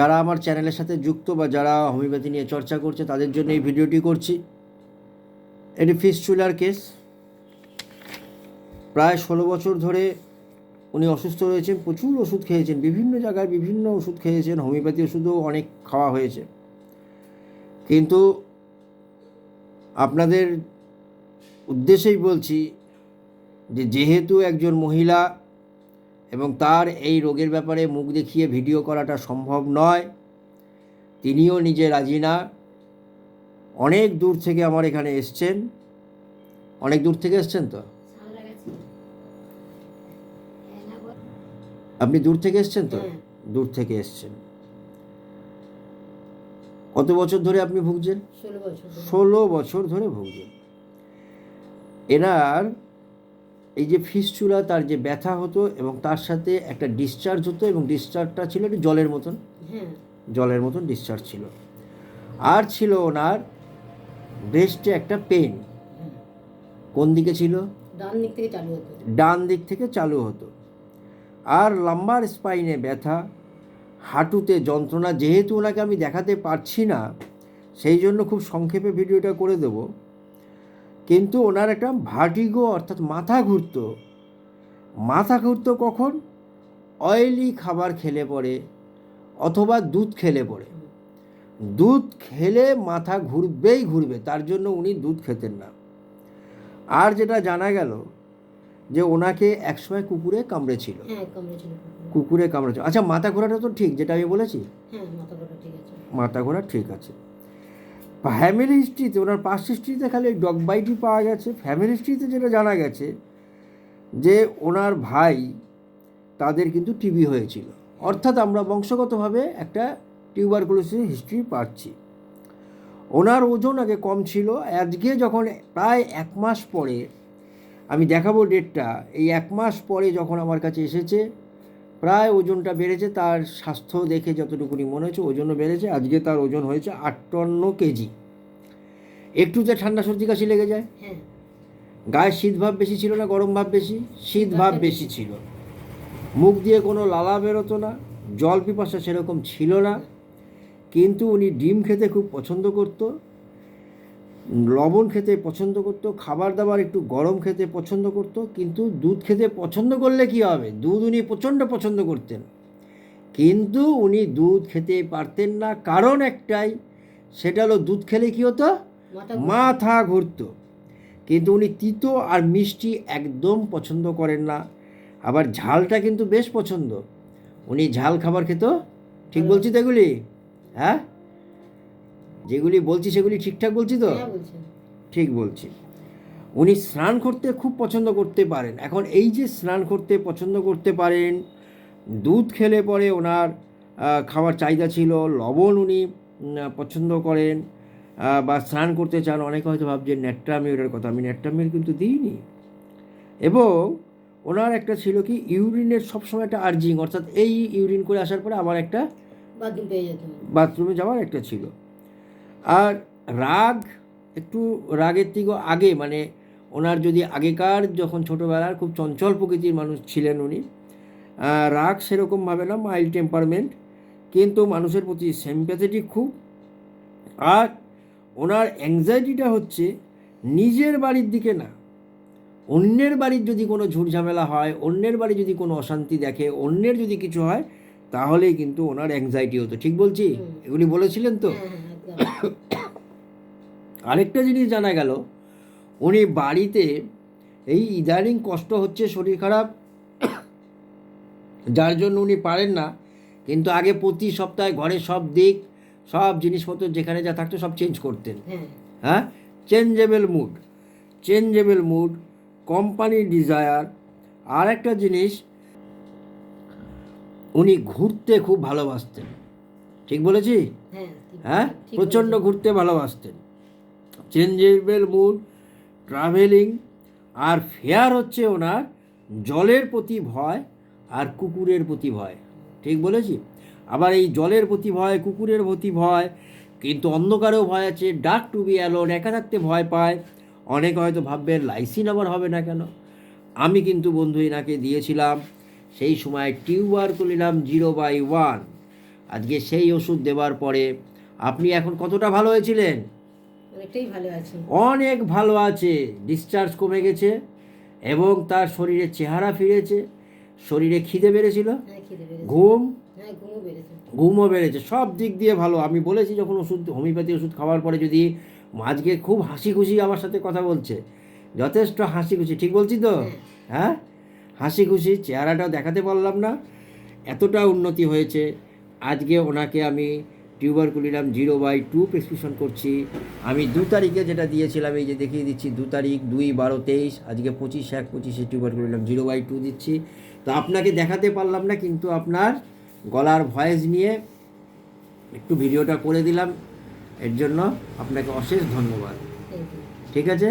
যারা আমার চ্যানেলের সাথে যুক্ত বা যারা হোমিওপ্যাথি নিয়ে চর্চা করছে, তাদের জন্য এই ভিডিওটি করছি। এটি ফিস্টুলার কেস। প্রায় ষোলো বছর ধরে উনি অসুস্থ রয়েছেন, প্রচুর ওষুধ খেয়েছেন, বিভিন্ন জায়গায় বিভিন্ন ওষুধ খেয়েছেন, হোমিওপ্যাথি ওষুধও অনেক খাওয়া হয়েছে। কিন্তু আপনাদের উদ্দেশ্যেই বলছি যে, যেহেতু একজন মহিলা এবং তার এই রোগের ব্যাপারে মুখ দেখিয়ে ভিডিও করাটা সম্ভব নয়। তিনিও নিজে রাজি না। অনেক দূর থেকে আমার এখানে এসছেন। অনেক দূর থেকে এসছেন তো? আপনি দূর থেকে এসছেন তো? হ্যাঁ। দূর থেকে এসছেন। কত বছর ধরে আপনি ভুগছেন? ষোলো বছর ধরে। ষোলো বছর ধরে ভুগছেন। এনার এই যে ফিসচুলা তার যে ব্যথা হতো এবং তার সাথে একটা ডিসচার্জ হতো এবং ডিসচার্জটা ছিল একটু জলের মতন। জলের মতন ডিসচার্জ ছিল। আর ছিল ওনার ব্রেস্টে একটা পেন। কোন দিকে ছিল? ডান দিক থেকে চালু হতো। ডান দিক থেকে চালু হতো। আর লাম্বার স্পাইনে ব্যথা হাঁটুতে যন্ত্রণা যেহেতু ওনাকে আমি দেখাতে পারছি না সেই জন্য খুব সংক্ষেপে ভিডিওটা করে দেব। কিন্তু ওনার একটা ভার্টিগো অর্থাৎ মাথা ঘুরতো। মাথা ঘুরতো কখন? অয়েলি খাবার খেলে পড়ে অথবা দুধ খেলে পড়ে। দুধ খেলে মাথা ঘুরবেই ঘুরবে তার জন্য উনি দুধ খেতেন না। আর যেটা জানা গেল যে ওনাকে একসময় কুকুরে কামড়েছিল। হ্যাঁ কুকুর। কামড়েছিল। আচ্ছা মাথা ঘোরাটা তো ঠিক যেটা আমি বলেছি? হ্যাঁ মাথা ঘোরা ঠিক আছে। ফ্যামিলি হিস্ট্রিতে ওনার পাস্ট হিস্ট্রিতে খালি ডগ বাইটই পাওয়া গেছে। ফ্যামিলি হিস্ট্রিতে যেটা জানা গেছে, যে ওনার ভাই তাদের কিন্তু টিবি হয়েছিল। অর্থাৎ আমরা বংশগতভাবে একটা টিউবারকুলোসিস হিস্ট্রি পাচ্ছি। ওনার ওজন আগে কম ছিল। আজকে যখন প্রায় এক মাস পরে, আমি দেখাবো ডেটটা এই এক মাস পরে যখন আমার কাছে এসেছে প্রায় ওজনটা বেড়েছে তার স্বাস্থ্য দেখে যতটুকুনি মনে হচ্ছে ওজনও বেড়েছে আজকে তার ওজন হয়েছে আটান্ন কেজি। একটুতে ঠান্ডা সর্দি কাশি লেগে যায়। হ্যাঁ। গায়ে শীত ভাব বেশি ছিল না গরম ভাব বেশি? শীত ভাব বেশি ছিল। মুখ দিয়ে কোনো লালা বেরোতো না জল পিপাসা সেরকম ছিল না। কিন্তু উনি ডিম খেতে খুব পছন্দ করত। লবণ খেতে পছন্দ করত খাবার দাবার একটু গরম খেতে পছন্দ করত কিন্তু দুধ খেতে পছন্দ করলে কি হবে? দুধ উনি প্রচণ্ড পছন্দ করতেন। কিন্তু উনি দুধ খেতে পারতেন না কারণ একটাই সেটা হলো দুধ খেলে কি হতো? মাথা ঘুরতো। কিন্তু উনি তিতো আর মিষ্টি একদম পছন্দ করেন না। আবার ঝালটা কিন্তু বেশ পছন্দ। উনি ঝাল খাবার খেত? ঠিক বলছি তো এগুলি? হ্যাঁ? যেগুলি বলছি সেগুলি ঠিকঠাক বলছি তো? হ্যাঁ ঠিক বলছি। উনি স্নান করতে খুব পছন্দ করতে পারেন। এখন এই যে স্নান করতে পছন্দ করতে পারেন দুধ খেলে পরে ওনার খাওয়ার চাহিদা ছিল লবণ উনি পছন্দ করেন বা স্নান করতে চান অনেকে হয়তো ভাবছেন ন্যাট্রামিউরের কথা আমি ন্যাট্রামিউর কিন্তু দিইনি। এবং ওনার একটা ছিল কি ইউরিনের সবসময় একটা আর্জিং অর্থাৎ এই ইউরিন করে আসার পরে আবার একটা বাথরুমে যাওয়ার একটা ছিল। আর রাগ একটু রাগের থেকেও আগে মানে ওনার যদি আগেকার যখন ছোটোবেলার খুব চঞ্চল প্রকৃতির মানুষ ছিলেন উনি রাগ সেরকমভাবে না মাইল্ড টেম্পারমেন্ট কিন্তু মানুষের প্রতি সিম্প্যাথেটিক খুব। আর ওনার অ্যাংজাইটিটা হচ্ছে নিজের বাড়ির দিকে না অন্যের বাড়ির যদি কোনো ঝুটঝামেলা হয় অন্যের বাড়ি যদি কোনো অশান্তি দেখে অন্যের যদি কিছু হয় তাহলেই কিন্তু ওনার অ্যাংজাইটি হতো। ঠিক বলছি? এগুলি বলেছিলেন তো? আরেকটা জিনিস জানা গেল উনি বাড়িতে এই ইদানিং কষ্ট হচ্ছে শরীর খারাপ যার জন্য উনি পারেন না কিন্তু আগে প্রতি সপ্তাহে ঘরের সব দিক সব জিনিসপত্র যেখানে যা থাকতো সব চেঞ্জ করতেন। হ্যাঁ। হ্যাঁ? Changeable mood changeable mood company desire আর একটা জিনিস উনি ঘুরতে খুব ভালোবাসতেন। ঠিক বলেছি? হ্যাঁ হ্যাঁ? প্রচণ্ড ঘুরতে ভালোবাসতেন। চেঞ্জেবল মুড ট্রাভেলিং আর ফেয়ার হচ্ছে ওনার জলের প্রতি ভয় আর কুকুরের প্রতি ভয়। ঠিক বলেছি? আবার এই জলের প্রতি ভয় কুকুরের প্রতি ভয় কিন্তু অন্ধকারেও ভয় আছে ডার্ক টু বি অ্যালোন একা থাকতে ভয় পায়। অনেকে হয়তো ভাববেন লাইসিন আবার হবে না কেন? আমি কিন্তু বন্ধু এনাকে দিয়েছিলাম সেই সময় টিউবার করলাম জিরো বাই ওয়ান। আজকে সেই ওষুধ দেওয়ার পরে আপনি এখন কতটা ভালো হয়েছিলেন? অনেকটাই ভালো আছি। অনেক ভালো আছে ডিসচার্জ কমে গেছে এবং তার শরীরে চেহারা ফিরেছে শরীরে খিদে বেড়েছিল? হ্যাঁ ঘুম? হ্যাঁ ঘুমও বেড়েছে। ঘুমও বেড়েছে সব দিক দিয়ে ভালো। আমি বলেছি যখন ওষুধ হোমিওপ্যাথি ওষুধ খাওয়ার পরে যদি আজকে খুব হাসি খুশি আমার সাথে কথা বলছে যথেষ্ট হাসি খুশি ঠিক বলছি তো? হ্যাঁ। হাসি খুশি চেহারাটাও দেখাতে পারলাম না এতটা উন্নতি হয়েছে। আজকে ওনাকে আমি tuberculinum zero by two prescription করছি। আমি দু তারিখে যেটা দিয়েছিলাম এই যে দেখিয়ে দিচ্ছি দু তারিখ দুই বারো তেইশ আজকে পঁচিশ এক পঁচিশে tuber tuberculinum zero by two দিচ্ছি। তো আপনাকে দেখাতে পারলাম না কিন্তু আপনার গলার ভয়েস নিয়ে একটু ভিডিওটা করে দিলাম। এর জন্য আপনাকে অশেষ ধন্যবাদ। ঠিক আছে?